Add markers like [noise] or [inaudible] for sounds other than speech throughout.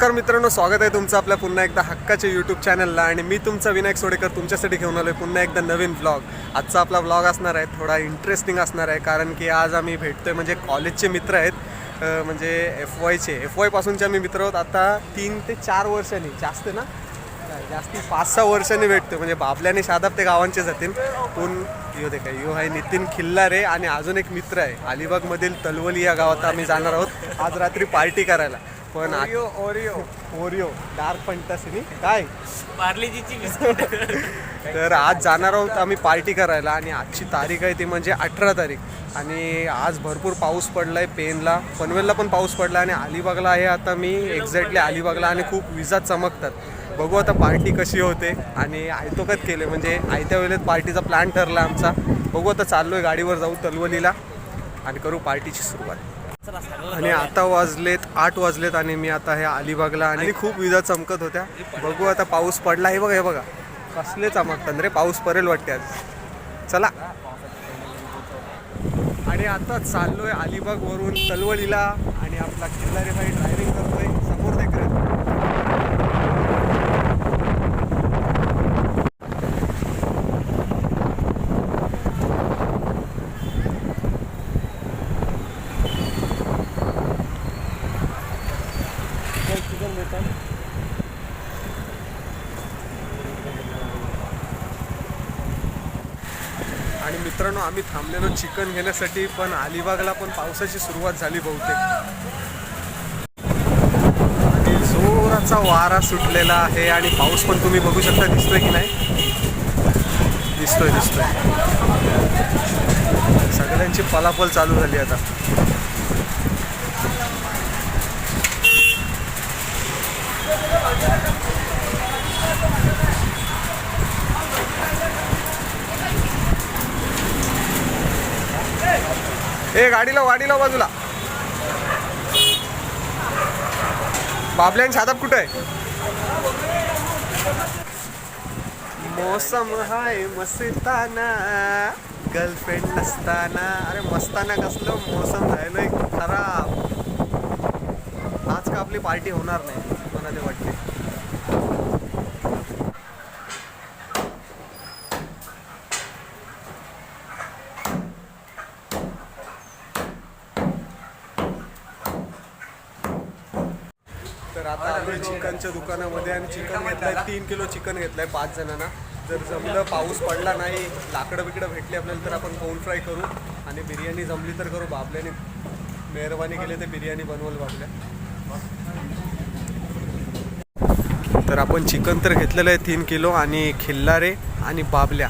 नमस्कार मित्रांनो स्वागत आहे तुमचं आपल्या पुन्हा एकदा हक्काच्या यूट्यूब चॅनलला आणि मी तुमचा विनायक सोडेकर तुमच्यासाठी घेऊन आलो आहे पुन्हा एकदा नवीन व्लॉग आजचा आपला व्लॉग असणार आहे थोडा इंटरेस्टिंग असणार आहे कारण की आज आम्ही भेटतोय म्हणजे कॉलेजचे मित्र आहेत म्हणजे एफ वायचे एफ वायपासूनचे आम्ही मित्र आहोत. आता तीन ते चार वर्षांनी जास्त ना? जास्ती पाच सहा वर्षांनी भेटतोय. म्हणजे बाबल्याने शादाब ते गावांचे जातील पण यो दे काय यो आहे नितीन खिल्लारे आणि अजून एक मित्र आहे. अलिबागमधील तलवली या गावात आम्ही जाणार आहोत. आज रात्री पार्टी करायला. पण ओरिओ ओरिओ. ओरिओ डार्क फंटासिनी काय? पार्लेजीची बिस्किट. [laughs] तर आज जाणार आहोत आम्ही पार्टी करायला आणि आजची तारीख आहे ती म्हणजे अठरा तारीख. आणि आज भरपूर पाऊस पडलाय पेनला. पनवेलला पण पाऊस पडला आणि अलिबागला आहे आता मी. एक्झॅक्टली अलिबागला आणि खूप विजा चमकतात. बघू आता पार्टी कशी होते. आणि आयतोकत केले. म्हणजे आयत्या वेळेत पार्टीचा प्लॅन ठरला आमचा. बघू आता चाललोय गाडीवर जाऊ तलवलीला. आणि करू पार्टीची सुरुवात. आणि आता वाजलेत आठ वाजलेत आणि मी आता हे अलिबागला आणि खूप विजा चमकत होत्या. बघू आता पाऊस पडला. हे बघा हे बघा. कसले चमकतात रे पाऊस पडेल वाटते आज. चला. आणि आता चाललोय अलिबाग वरून तलवलीला आणि आपला खिल्लारी भाई ड्रायव्हिंग करतोय समोर देख रे आणि मित्रांनो आम्ही थांबलेलो चिकन घेण्यासाठी पण अलिबागला पण पावसाची सुरुवात झाली बहुतेक. आणि जोराचा वारा सुटलेला आहे आणि पाऊस पण तुम्ही बघू शकता दिसतोय की नाही? दिसतोय दिसतोय. सगळ्यांची पलापल चालू झाली आता. ए गाडीला वाडीला बाजूला. बाबल्यान शादाब कुठं आहे? मोसम हाय मस्ताना. गर्लफ्रेंड नसताना अरे मस्ताना कसलं मोसम राहिलोय खराब. आज का आपली पार्टी होणार नाही मला ते वाटते तर आता आमच्या चिकनच्या दुकानामध्ये आणि चिकन घेतलंय. तीन किलो चिकन घेतलंय पाच जणांना. जर जमलं पाऊस पडला नाही लाकडं बिकडं भेटली आपल्याला तर आपण कोन फ्राय करू. आणि बिर्याणी जमली तर करू. बाबल्याने मेहरबानी केली तर बिर्याणी बनवल बाबल्या. तर आपण चिकन तर घेतलेलं आहे तीन किलो आणि खिल्लारे आणि बाबल्या.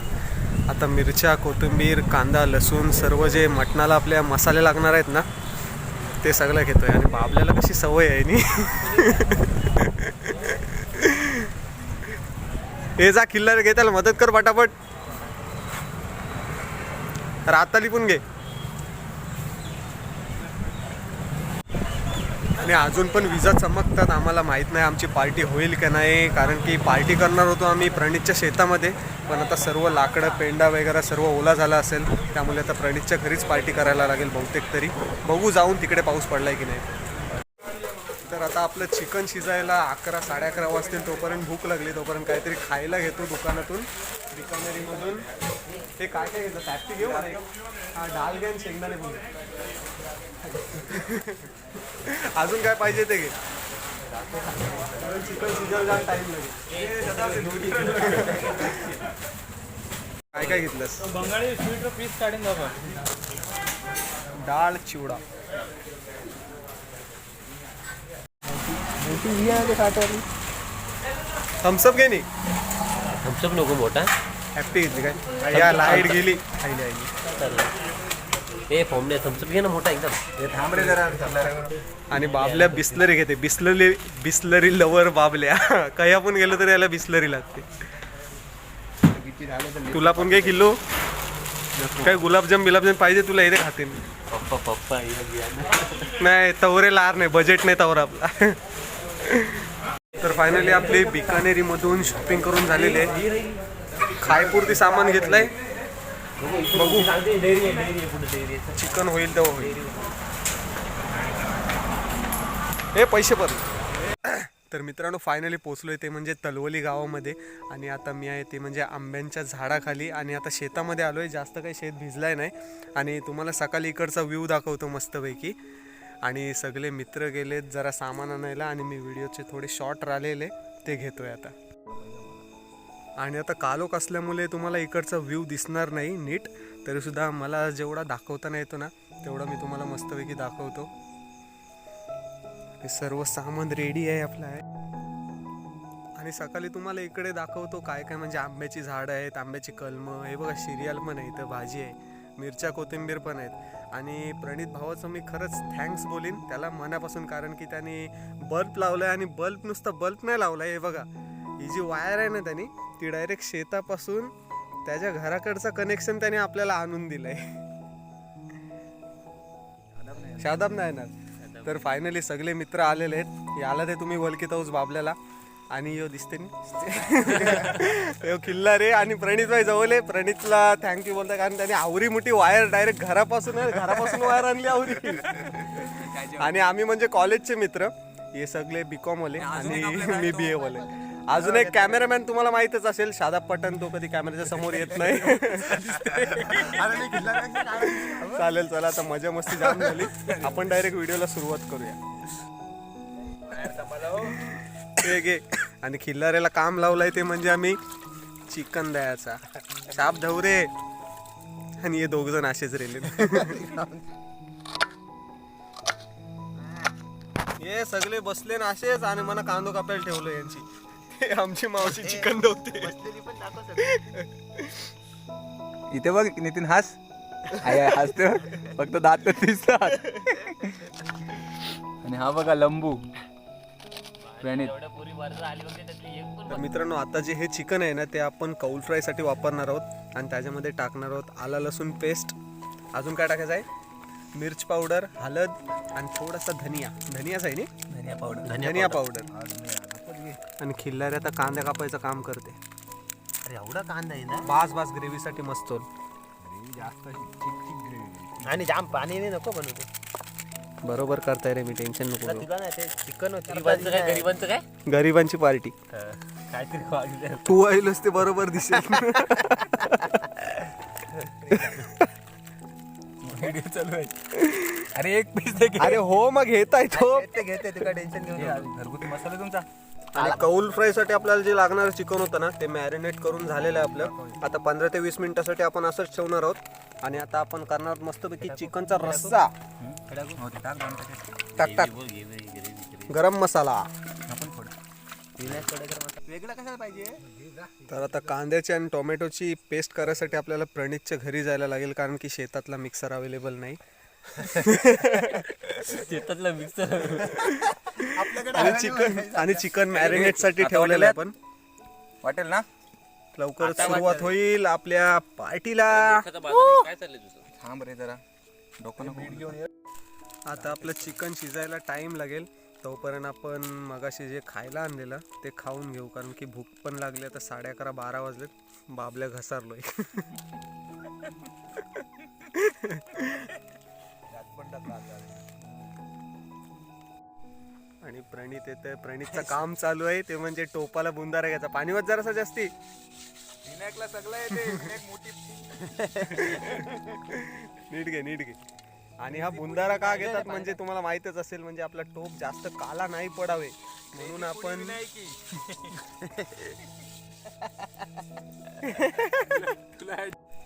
आता मिरच्या कोथिंबीर कांदा लसूण सर्व जे मटणाला आपल्या मसाले लागणार आहेत ना ते सगळं घेतोय. आणि बाबल्याला कशी सवय आहे नी? [laughs] हे जा किल्ला घे त्याला मदत कर पटापट. राताली पण घे. आणि अजून पण विजा चमकतात आम्हाला माहीत नाही आमची पार्टी होईल का नाही कारण की पार्टी करणार होतो आम्ही प्रणितच्या शेतामध्ये पण आता सर्व लाकडं पेंडा वगैरे सर्व ओला झाला असेल त्यामुळे आता प्रणितच्या घरीच पार्टी करायला लागेल बहुतेक तरी. बघू जाऊन तिकडे पाऊस पडलाय की नाही. तर आता आपलं चिकन शिजायला अकरा साडे अकरा वाजतील तोपर्यंत भूक लागली तोपर्यंत काहीतरी खायला घेतो दुकानातून. बिकानेरीमधून ते काय काय घेतं टॅप्टी घेऊ. हा डाल घे आणि शेंगदाणे पण घे. [laughs] अजून काय पाहिजे ते घे. चिकन शिजायला टाईम लागेल काय काय घेतलंस? बंगाळी स्वीट पीस काढून दाखवा. डाळ चिवडा. थम्सअप घे नी थम्सअप नको मोठा हॅप्पी घेतली काय या लाइट गेली। आईली आईली ए फॉर्म थम्सअप घे ना मोठा एकदम? थांब रे जरा आणि बाबल्या बिस्लरी घेते बिस्लरी बिस्लरी लवर बाबल्या. [laughs] कया पण गेलो तरी याला बिस्लरी लागते. तुला पण काय किलो काय गुलाबजाम बिलाबजाम पाहिजे तुला इथे खाते मी. पप्पा पप्पा नाही तवरे लार नाही बजेट नाही तवर आपला. [laughs] तर फायनली आपली बिकानेरी मधून शॉपिंग करून झालेली आहे. खायपुरती सामान घेतलंय. बघू. चिकन होईल तेव्हा होईल. हे पैसे पर तर मित्रांनो फायनली पोचलो ते म्हणजे तलवली गावामध्ये. आणि आता मी आहे ते म्हणजे आंब्यांच्या झाडाखाली. आणि आता शेतामध्ये आलो आहे जास्त काही शेत भिजलाय नाही. आणि तुम्हाला सकाळी इकडचा व्ह्यू दाखवतो मस्तपैकी. आणि सगळे मित्र गेलेत जरा सामान आणायला आणि मी व्हिडिओचे थोडे शॉर्ट राहिलेले ते घेतोय आता. आणि आता कालोख असल्यामुळे तुम्हाला इकडचा व्ह्यू दिसणार नाही नीट तरीसुद्धा मला जेवढा दाखवता येतो ना तेवढा मी तुम्हाला मस्तपैकी दाखवतो. हे सर्व सामान रेडी आहे आपलं. आहे आणि सकाळी तुम्हाला इकडे दाखवतो काय काय म्हणजे आंब्याची झाडं आहेत आंब्याची कलमं हे बघा सिरियल पण आहे इथं भाजी आहे मिरच्या कोथिंबीर पण आहेत. आणि प्रणित भावाचं मी खरंच थँक्स बोलीन. त्याला मनापासून कारण की त्याने बल्ब लावलाय आणि बल्ब नुसतं बल्ब नाही लावलाय. हे बघा ही जी वायर आहे ना त्यांनी ती डायरेक्ट शेतापासून त्याच्या घराकडचं कनेक्शन त्याने आपल्याला आणून दिलंय. शादाब नाही येणार. तर फायनली सगळे मित्र आलेले आहेत. याला ते तुम्ही वलकीत हाऊस बाबल्याला. आणि यो दिसते यो किल्ला रे आणि प्रणित भाई जवळ आहे. प्रणितला थँक्यू बोलता कारण त्याने आवरी मोठी वायर डायरेक्ट घरापासून घरापासून वायर आणली आवरी. आणि आम्ही म्हणजे कॉलेजचे मित्र. हे सगळे बी कॉम वाले. आणि मी बी ए वाले. अजून एक कॅमेरामॅन तुम्हाला माहितच असेल. शादाब पटन तो कधी कॅमेऱ्याच्या समोर येत नाही. चालेल चला आता मजा मस्ती जाम झाली. आपण डायरेक्ट व्हिडिओला सुरुवात करूया. घे आणि खिल्लाऱ्याला काम लावलंय ते म्हणजे आम्ही चिकन द्यायचा साप धवरे आणि हे दोघ जण असेच रेले हे सगळे बसले ना असेच आणि मला कांदो कापायला ठेवलं यांची. हे आमची मावशी चिकन नव्हते इथे बघ नितीन हास. आहे हसते फक्त दात दिसतात. आणि हा बघा लंबू. प्रणित तर मित्रांनो आता जे हे चिकन आहे ना ते आपण कौल फ्रायसाठी वापरणार आहोत आणि त्याच्यामध्ये टाकणार आहोत आला लसूण पेस्ट अजून काय टाकायचं आहे? मिर्च पावडर हळद आणि थोडासा धनिया. धनियाच आहे नी? धनिया पावडर धनिया पावडर आणि खिल्लारी आता कांदा कापायचं काम करते. अरे एवढा कांदा आहे ना? बास बास ग्रेव्हीसाठी मस्त होईल. आणि जाम पाणी नाही नको बनवते बरोबर करताय रे मी टेन्शन नको घेऊ. चिकन गरिबांचं काय? गरिबांचं काय? गरिबांची पार्टी. काहीतरी तू आईलच ते बरोबर दिसेल. व्हिडिओ चालू आहे. अरे एक पीस दे अरे हो मग घेत आहे तो. घेते घेते तुला टेन्शन घेऊन घरगुती मसाला तुमचा? आणि कौल फ्रायसाठी आपल्याला जे लागणार चिकन होतं ना ते मॅरिनेट करून झालेलं आहे आपलं. आता पंधरा ते वीस मिनिटासाठी आपण असंच ठेवणार आहोत. आणि आता आपण करणार आहोत मस्तपैकी चिकनचा रस्सा. टाक टाक. गरम मसाला. आपण थोडं वेगळं कशाला पाहिजे? तर आता कांद्याची आणि टोमॅटोची पेस्ट करायसाठी आपल्याला प्रणितच्या घरी जायला लागेल कारण की शेतातला मिक्सर अवेलेबल नाही. शेतातला मिक्सर आणि चिकन आणि चिकन मॅरिनेटसाठी ठेवलेलं आहे आपण. वाटेल ना? लवकर सुरुवात होईल आपल्या पार्टीला. काय चाललंय तुझं? थांब रे जरा. डोकं आता आपलं चिकन शिजायला टाइम लागेल. तोपर्यंत आपण मगाशी जे खायला आणलेलं ते खाऊन घेऊ. कारण की भूक पण लागली आता साडे अकरा बारा वाजलेत. बाबल्या घसारलोय. आणि प्रणित येते प्रणितचं काम चालू आहे. ते म्हणजे टोपाला बुंदारा घ्यायचा. पाणी वाज जरासा जास्ती. विनायकला सगळं येते. मोठी. [laughs] नीट घे नीट घे. आणि हा बुंदारा का घेतात म्हणजे तुम्हाला माहितच असेल म्हणजे आपला टोप जास्त काला नाही पडावे. म्हणून आपण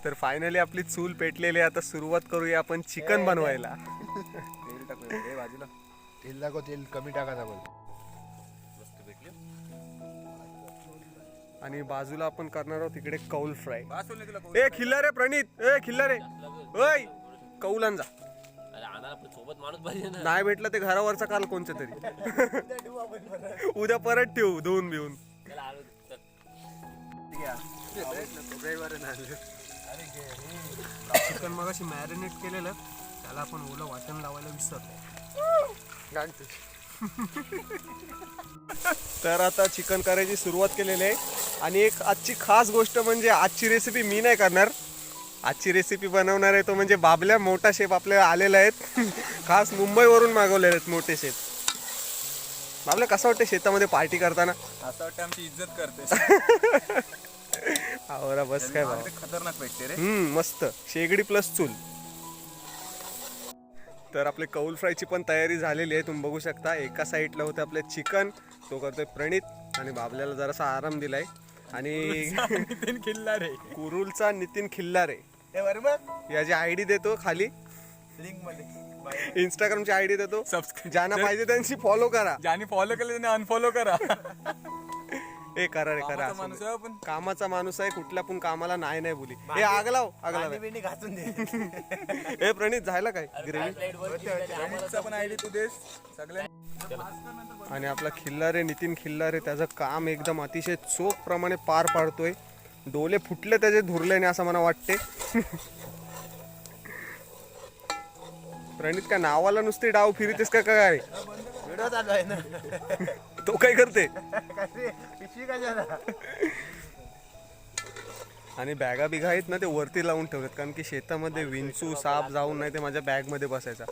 तर फायनली आपली चूल पेटलेली आहे. आता सुरुवात करूया आपण चिकन बनवायला. तेल टाकू बाजूला. तेल दाखव तेल कमी टाकायचा बोल आणि बाजूला आपण करणार आहोत इकडे कौल फ्राय. ए खिल्ला रे प्रणित. ए खिल्ला रे. ओय कौलान जा अरे आणायला पण सोबत माणूस पाहिजे ना. नाही भेटलं ते घरावरचा काल कोणच्या तरी. उद्या परत ठेवू धुवून बिवून आलो. चिकन मग अशी मॅरिनेट केलेलं त्याला आपण ओलं वाटण लावायला विसरलो. तर आता चिकन करायची सुरुवात केलेली आहे. आणि एक आजची खास गोष्ट म्हणजे आजची रेसिपी मी नाही करणार. आजची रेसिपी बनवणार आहे तो म्हणजे बाबल्या मोठा शेफ आपल्याला आलेला आहेत [laughs] खास मुंबईवरून मागवलेले आहेत मोठे शेफ आपल्याला कसं वाटतं शेतामध्ये पार्टी करताना? असं वाटतं आमची इज्जत करते. [laughs] आवरा बस काय भाऊ खतरनाक भेटते रे. हम्म मस्त. शेगडी प्लस चूल. तर आपले कौल फ्रायची पण तयारी झालेली आहे तुम्ही बघू शकता. एका साईडला होते आपले चिकन तो करतोय प्रणित आणि बाबल्याला जरासा आराम दिलाय. आणि [laughs] नितीन किल्ला रे कुरुलचा नितीन खिल्लारे हे बरोबर याची आय डी देतो खाली. लिंकमध्ये. इंस्टाग्रामची आय डी देतो. ज्यांना पाहिजे त्यांची फॉलो करा. ज्याने फॉलो केलं त्याने अनफॉलो करा. [laughs] ए करा रे करा कामाचा माणूस. आहे आपण. कामाचा माणूस आहे कुठल्या पण कामाला नाही नाही बोली. ए आग लाव आग लाव घासून दे. [laughs] ए प्रणित झाला काय? ग्रेव्ही? पण आयडी तू देस. सगळ्या आणि आपला खिल्लारे नितीन खिल्लारे त्याचं काम एकदम अतिशय चोख प्रमाणे पार पाडतोय. डोले फुटले त्याचे धुरल्याने असं मला वाटते. प्रणित काय नावाला नुसते डाव फिरतेस का काय? व्हिडिओ चालू आहे ना. तो काय करते? का आणि बॅगा बिगा आहेत ना ते वरती लावून ठेवलेत कारण की शेतामध्ये विंचू साप जाऊन नाही ते माझ्या बॅगमध्ये बसायचा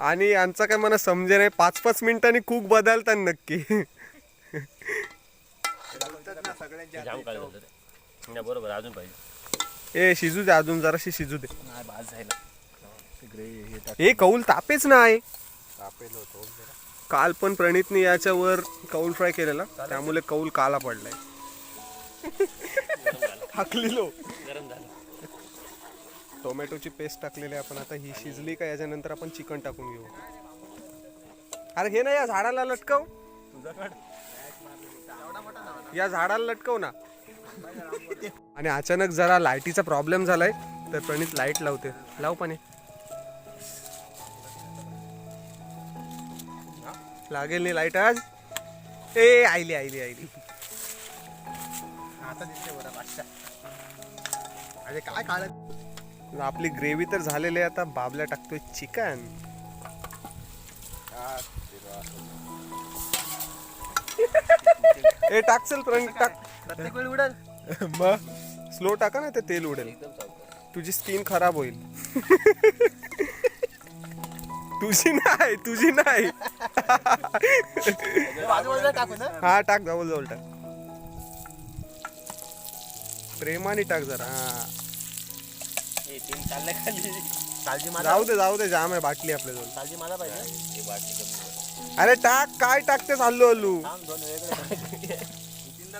आणि यांचा काय मला समजे नाही पाच पाच मिनिटांनी कुक बदलतात नक्की. जाम. नाही, बरोबर अजून पाहिजे. ए शिजू दे अजून जराशी शिजू दे. नाही भाज झाला. ए कौल तापेच नाही. काल पण प्रणितने याच्यावर कौल फ्राय केलेला. त्यामुळे कौल काला पडलाय. हाकलिलो. गरम झालं. टोमॅटोची पेस्ट टाकलेली आहे आपण आता. ही शिजली का याच्यानंतर आपण चिकन टाकून घेऊ. अरे घे ना या झाडाला लटकव. या झाडाला लटकव ना. आणि अचानक जरा लाईटीचा प्रॉब्लेम झालाय तर प्रणित लाइट लावते. लाव पाणी. लागेल नाही लाइट आज? ए आईली आईली आईली. आता दिसते बरं बादशा अरे काय काढत आपली ग्रेव्ही तर झालेली आहे आता बाबल्या टाकतोय चिकन. [laughs] ए टाकचल प्रणित टाक. प्रत्येक वेळी उडल. [laughs] मग स्लो टाका ना ते तेल उडेल. तुझी स्किन खराब होईल. [laughs] तुझी नाही तुझी नाही. बाजूला टाकू ना. हा टाक जवळ जवळ टाक. प्रेमाने टाक जरा हा. तीन चाललं खाली. काळजी मला जाऊ दे जाऊ दे जाम आहे बाटली आपल्याजवळ. काळजी मला पाहिजे. हे बाटली कमी. अरे टाक काय टाकते हल्लू हल्लू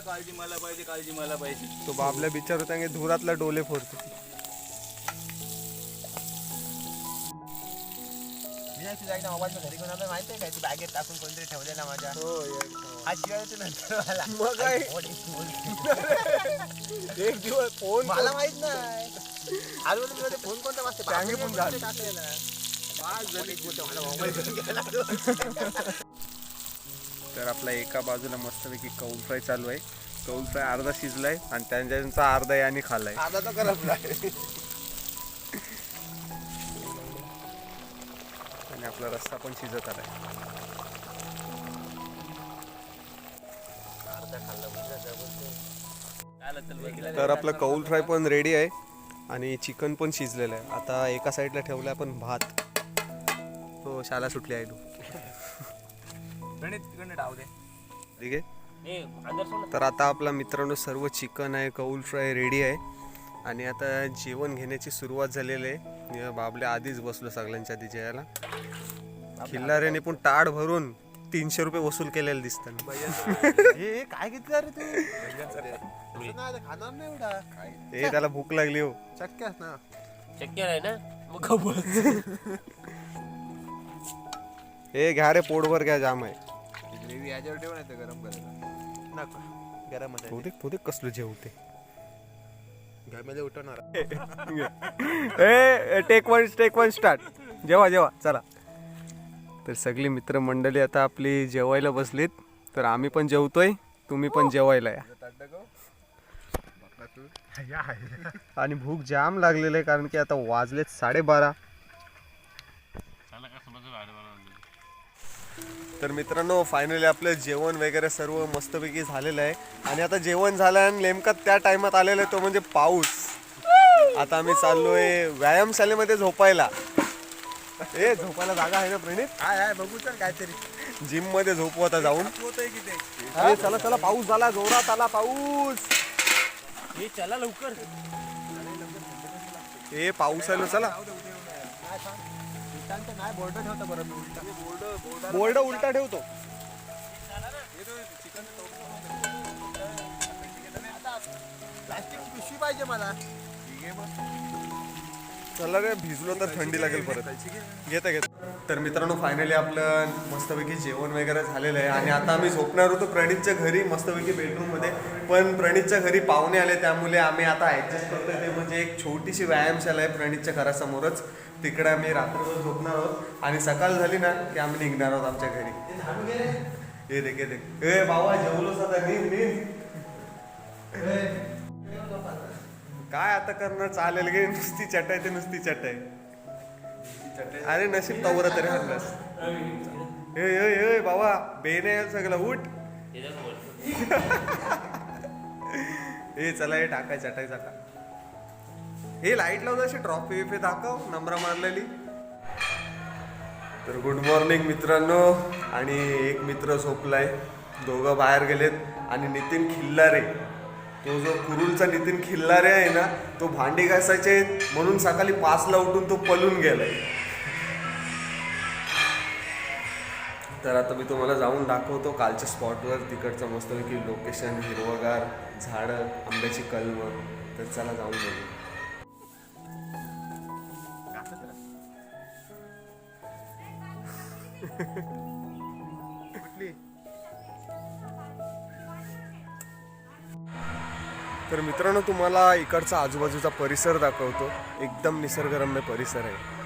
काळजी मला पाहिजे काळजी मला पाहिजे. तो बाबल्या बिचार होता धुरातला डोले फोडतो. तुझ्या एकदा मोबाईल घरी घेऊन आलो माहिती आहे काय तू बॅगेत टाकून कोणतरी ठेवलेला माझ्या. हा नंतर मला मग काय? एक दिवस फोन मला माहीत नाही. आज फोन कोणता वाजते. टाकलेला? [laughs] तर आपला एका बाजूला मस्तपैकी कौल फ्राय चालू आहे. कौल फ्राय अर्धा शिजलाय आणि त्यांच्या अर्धा याने खाल्लाय. तर करत आणि आपला रस्ता पण शिजत आलाय. तर आपलं कौल फ्राय पण रेडी आहे आणि चिकन पण शिजलेलं आहे. आता एका साईडला ठेवलं आपण भात. शाला सुटली आहे तू. प्रणित तिकडनं डाव दे ठीक आहे. तर आता आपला मित्रांनो सर्व चिकन आहे कौल फ्राय रेडी आहे. आणि आता जेवण घेण्याची सुरुवात झालेली आहे. बाबल्या आधीच बसलो सगळ्यांच्या आधी जेवायला. खिल्लाऱ्याने पण ताड भरून तीनशे रुपये वसूल केलेले दिसतात. हे [laughs] काय घेतलं रे तू? खाणार नाही एवढा. त्याला भूक लागली हो. शक्य ना. शक्य नाही ना? मग [laughs] ए घ्या रे पोटभर घ्या जाम आहे. ग्रेव्ही याच्यावर ठेवून येतं गरम करायला नको. गरम तो दे तो दे कसलं जेवते घ्यामध्ये उठवणार. [laughs] ए take one take one start जेवा जेवा चला. तर सगळी मित्रमंडळी आता आपली जेवायला बसलीत. तर आम्ही पण जेवतोय तुम्ही पण जेवायला या. [laughs] आणि भूक जाम लागलेली आहे कारण की आता वाजलेत साडेबारा. तर मित्रांनो फायनली आपलं जेवण वगैरे सर्व मस्तपैकी झालेलं आहे. आणि आता जेवण झालं आणि नेमका त्या टायमात आलेलं आहे तो म्हणजे पाऊस. आता आम्ही चाललोय व्यायामशालेमध्ये झोपायला. ए झोपायला जागा आहे ना प्रणित? हाय हाय बघू तर काहीतरी. जिममध्ये झोपू आता जाऊन. ए, चला चला पाऊस झाला जोरात आला पाऊस. हे चला लवकर. ए पाऊस आलो चला. नाही बोर्ड ठेवतं बरं मी उलटा? बोर्ड उलटा ठेवतो. प्लास्टिकची पिशवी पाहिजे मला. चला रे भिजलो तर थंडी लागेल परत. घेता घेत. तर मित्रांनो फायनली आपलं मस्तपैकी जेवण वगैरे झालेलं आहे. आणि आता आम्ही झोपणार होतो प्रणितच्या घरी मस्तपैकी बेडरूममध्ये पण प्रणितच्या घरी पाहुणे आले त्यामुळे आम्ही आता ॲडजस्ट करतोय. ते म्हणजे एक छोटीशी व्यायामशाला आहे प्रणितच्या घरासमोरच. तिकडे आम्ही रात्रभर झोपणार आहोत. आणि सकाळ झाली ना की आम्ही निघणार आहोत आमच्या घरी. हे देख हे देख. ए बाबा जेवलोस आता नीन नीन काय आता करणार? चालेल गे नुसती चटाई ते नुसती चटाई. अरे नशीब तवर तरी हरलास ए ए ए बाबा बेने यायला सगळं उठ. [laughs] ए चला हे टाकाय चटाई टाका हे लाइट लावून अशी ट्रॉफी विफी दाखव नम्र मारलेली तर गुड मॉर्निंग मित्रांनो. आणि एक मित्र झोपलाय. दोघं बाहेर गेलेत. आणि नितीन खिल्लारे. तो जो कुरुलचा नितीन खिल्लारे आहे ना तो भांडी घासायचे म्हणून सकाळी पाचला उठून तो पलून गेलाय. तर आता मी तुम्हाला जाऊन दाखवतो कालच्या स्पॉटवर तिकडचं मस्तपैकी लोकेशन हिरवगार झाडं आंब्याची कलम तर चला जाऊन बघू. कुठली तर मित्रांनो तुम्हाला इकडचा आजूबाजूचा परिसर दाखवतो. एकदम निसर्गरम्य परिसर आहे.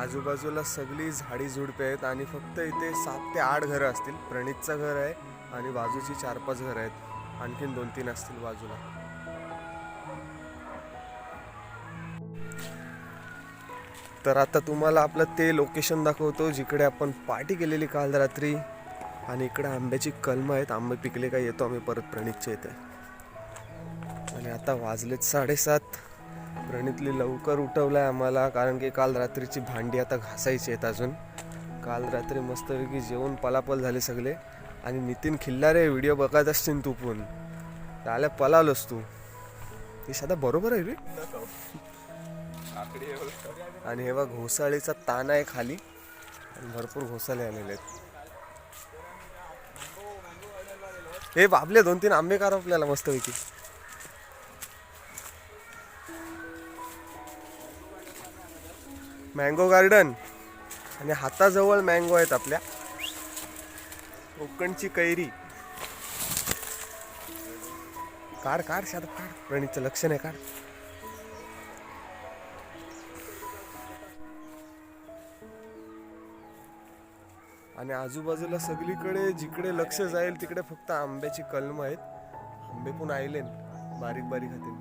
आजूबाजूला सगळी झाडी झुडपे आहेत आणि फक्त इथे सात ते आठ घरं असतील. प्रणितचं घर आहे आणि बाजूची चार पाच घरं आहेत. आणखीन दोन तीन असतील बाजूला. तर आता तुम्हाला आपलं ते लोकेशन दाखवतो जिकडे आपण पार्टी केलेली काल रात्री. आणि इकडे आंब्याची कलमं आहेत. आंबे पिकले का येतो आम्ही परत प्रणितच्या इथे. आणि आता वाजलेत साडेसात. प्रणितली लवकर उठवलं आहे आम्हाला कारण की काल रात्रीची भांडी आता घासायची आहेत अजून. काल रात्री मस्तपैकी जेवण पलापल झाले सगळे. आणि नितीन खिल्लारे व्हिडिओ बघत असतील तू पण. आल्या पलावलंस तू. हे सदा बरोबर आहे रे? आणि हे बघ घोसाळीचा ताण आहे खाली. आणि भरपूर घोसाळे आलेले आहेत. हे बाबले दोन तीन आंबे कार आपल्याला मस्तपैकी. Mango garden. आणि हाताजवळ मँगो आहेत आपल्या. कोकणची कैरी. काढ काढ शाद काढ. प्रणीतचं लक्ष नाही काढ. आणि आजूबाजूला सगळीकडे जिकडे लक्ष जाईल तिकडे फक्त आंब्याची कलम आहेत. आंबे पण आयले बारीक बारीक हाते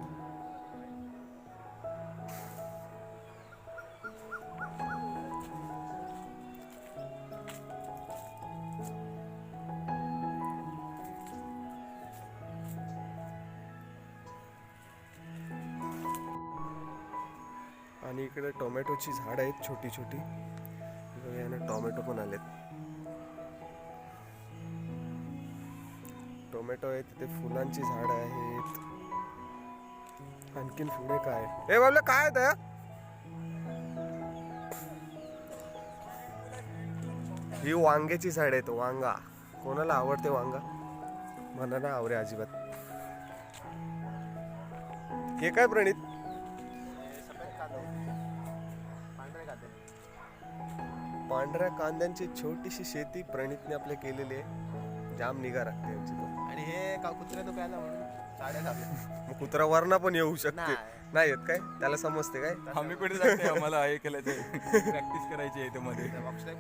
आणि इकडे टोमॅटोची झाड आहेत छोटी छोटी. यानं टोमॅटो पण आलेत. टोमॅटो आहे तिथे फुलांची झाड आहेत. आणखीन पुढे काय? हे बाबला काय आहे ही वांग्याची झाड आहेत वांगा. कोणाला आवडते वांगा? मला ना आवडे अजिबात. हे काय प्रणित? पांढऱ्या कांद्यांची छोटीशी शेती प्रणितने आपल्या केलेली आहे. जाम निगा राखते यांची पण. आणि हे का कुत्रे तो प्यायला म्हणून साड्या मग कुत्रा वरना पण येऊ शकते. नाही. नाही येत काय? त्याला समजते काय? आम्ही कुठे जाते आम्हाला हे केलं ते प्रॅक्टिस करायची आहे मध्ये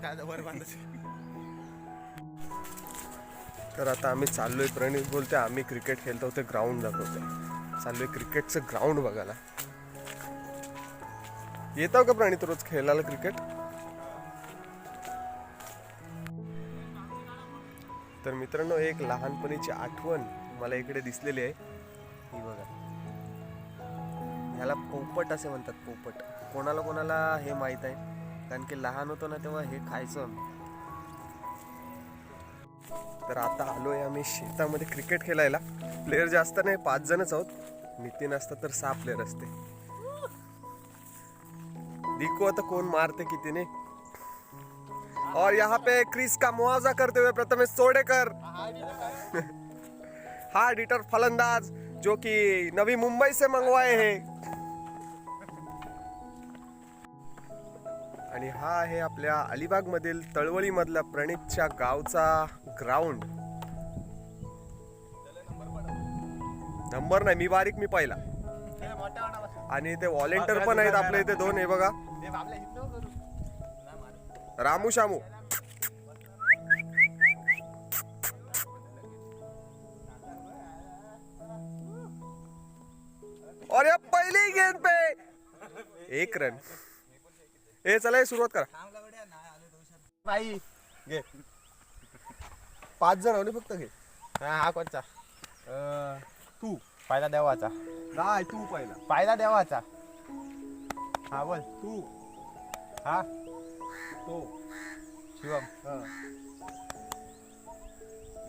काय वर बांधायचं तर आता आम्ही चाललोय प्रणित बोलते आम्ही क्रिकेट खेळतो ते ग्राउंड दाखवतोय चाललोय क्रिकेटचं ग्राउंड बघायला. येतो का प्रणित रोज खेळायला क्रिकेट तर मित्रांनो एक लहानपणीची आठवण मला इकडे दिसलेली आहे. ही बघा. ह्याला पोपट असे म्हणतात पोपट. कोणाला कोणाला हे माहीत आहे? कारण की लहान होतो ना तेव्हा हे खायचं तर आता आलोय आम्ही शेतामध्ये क्रिकेट खेळायला. प्लेयर जास्त नाही पाच जणच आहोत. नितीन असतात तर सहा प्लेयर असते. दिको आता कोण मारते किती नाही और यहाँ पे क्रिस का मुआवजा करते हुए प्रथमेश सोडेकर। [laughs] हा डिटर फलंदाज जो कि नवी मुंबई से मंगवाए हैं। आणि हा आहे आपल्या अलिबाग मधील तळवळी मधल्या प्रणितच्या गावचा ग्राउंड नंबर नाही मी बारीक मी पहिला. आणि ते व्हॉलेंटियर पण आहेत आपल्या इथे दोन हे बघा. रामू शामू. और ये पहली गेंद पे। एक रन. ए चला हे सुरुवात करा. बाई घे. पाच जण होते फक्त घे. हा हा कोणचा? अं, तू. फायदा देवाचा. नाही तू पहिला. फायदा देवाचा. हा बोल. तू. हा? तो. शिवम.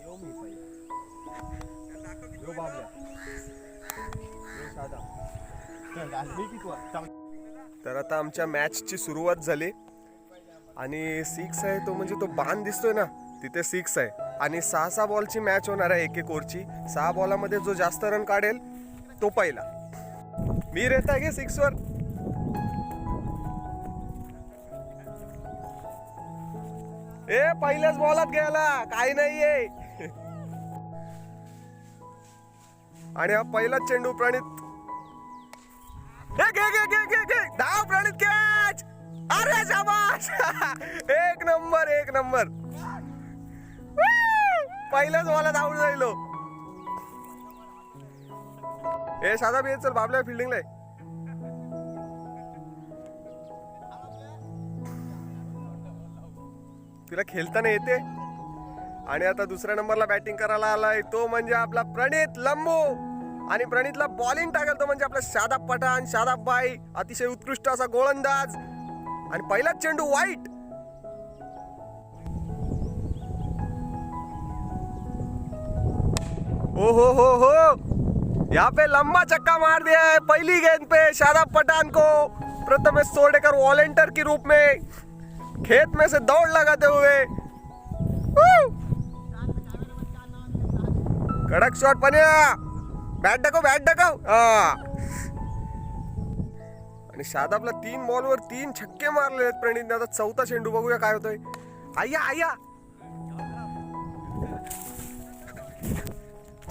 यो मी पहिला. यो बाबल्या. यो साधा. मी कितवा तर आता आमच्या मॅचची सुरुवात झाली. आणि सिक्स आहे तो म्हणजे तो बाण दिसतोय ना तिथे सिक्स आहे. आणि सहा सहा बॉलची मॅच होणार आहे एक एक ओव्हरची. सहा बॉलामध्ये जो जास्त रन काढेल तो पहिला. मी रेत आहे सिक्स ए पहिल्याच बॉलात गेला. काही नाहीये. आणि हा पहिलाच चेंडू प्रणित. घे घे घे घे घे. धाव प्रणित कॅच अरे शाबाश [laughs] एक नंबर एक नंबर. पहिल्याच बॉलात धावून राहिलो ए साधा बी चल बाबल्या फिल्डिंगला तिला खेळताना येते. आणि आता दुसऱ्या नंबरला बॅटिंग करायला आलाय. तो म्हणजे आपला प्रणित लंबू. आणि प्रणितला बॉलिंग टाकेल तो म्हणजे आपला शादाब पठाण शादाब बाई. अतिशय उत्कृष्ट असा गोलंदाज. आणि पहिलाच चेंडू वाईट ओ हो हो हो. हो. यहाँ पे लंबा चक्का मार दिया है. पहली गेंद पे शादाब पठान को. प्रथमेश सोडेकर वॉलेंटियर के रूप में. खेत में से दौड़ लगाते हुए। कडक शॉट पन्या बॅट टाकव बॅट टाकव आणि शादाबला तीन बॉलवर तीन छक्के मारले आहेत प्रणितने आता चौथा चेंडू बघूया काय होतोय आय्या आय्या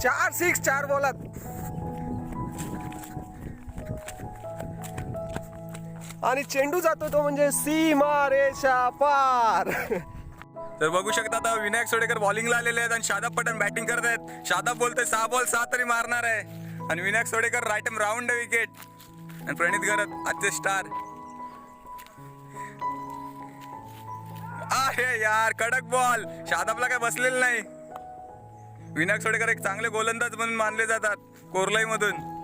चार सिक्स चार बॉलात आणि चेंडू जातो तो म्हणजे सीमा रेषा पार. तर बघू शकता आता विनायक सोडेकर बॉलिंगला आलेले आहेत आणि शादाब पटन बॅटिंग करत आहेत. शादाब बोलतोय सहा बॉल सहा तरी मारणार आहे. आणि Vinayak Sodekar right round wicket आणि प्रणित गरत आजचे स्टार आहे यार कडक बॉल शादाबला काय बसलेलं नाही. विनायक सोडेकर एक चांगले गोलंदाज म्हणून मानले जातात कोरलाई मधून.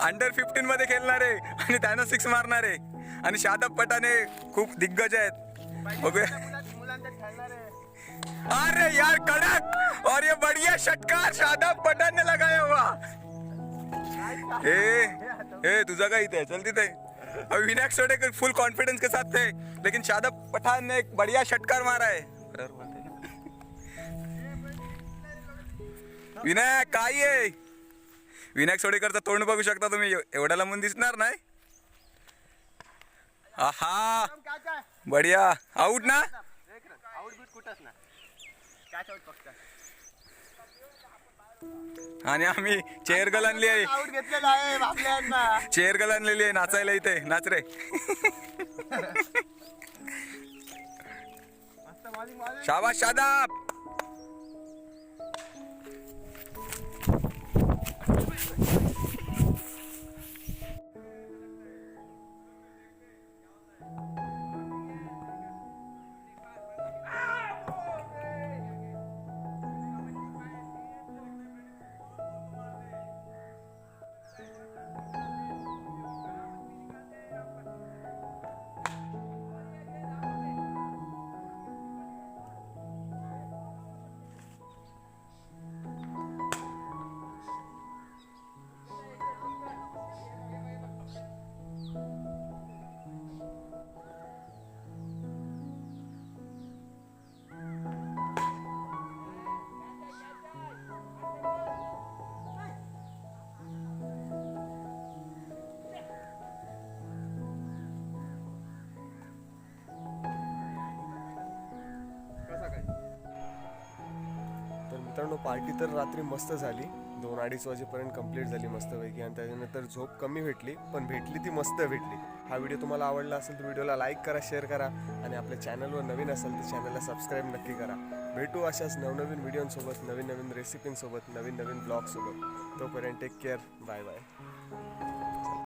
अंडर फिफ्टीन मध्ये खेळणारे आणि त्यांना सिक्स मारणारे. आणि शादाब पठाणे खूप दिग्गज आहेत. बघूया अरे यार कड़क! और ये बढ़िया षटकार शादाब पठान ने लगाया हुआ. ए ए तुझा काय इथे? चल तिथे. अब विनायक सोडेकर फुल कॉन्फिडेंस के साथ थे लेकिन शादाब पठान ने एक बढ़िया षटकार मारा है. विनायक काय आहे विनायक सोडेकरचं तोंड बघू शकता तुम्ही. एव- एवढ्या लांबून दिसणार नाही. आहा. बढिया. आऊट ना? आणि आम्ही चेअर गल आणली आहे. आहे चेअर गल आणलेली आहे नाचायला इथे. नाच रे. [laughs] शाबाश शादाब. मित्रांनो पार्टी तर रात्री मस्त झाली. दोन अडीच वाजेपर्यंत कंप्लीट झाली मस्तपैकी आणि त्याच्यानंतर झोप कमी भेटली पण भेटली ती मस्त भेटली. हा व्हिडिओ तुम्हाला आवडला असेल तर व्हिडिओला लाईक करा शेअर करा आणि आपल्या चॅनलवर नवीन असेल तर चॅनलला सबस्क्राईब नक्की करा. भेटू अशाच नवनवीन व्हिडिओंसोबत नवीन नवीन रेसिपींसोबत नवीन नवीन ब्लॉगसोबत तोपर्यंत टेक केअर बाय बाय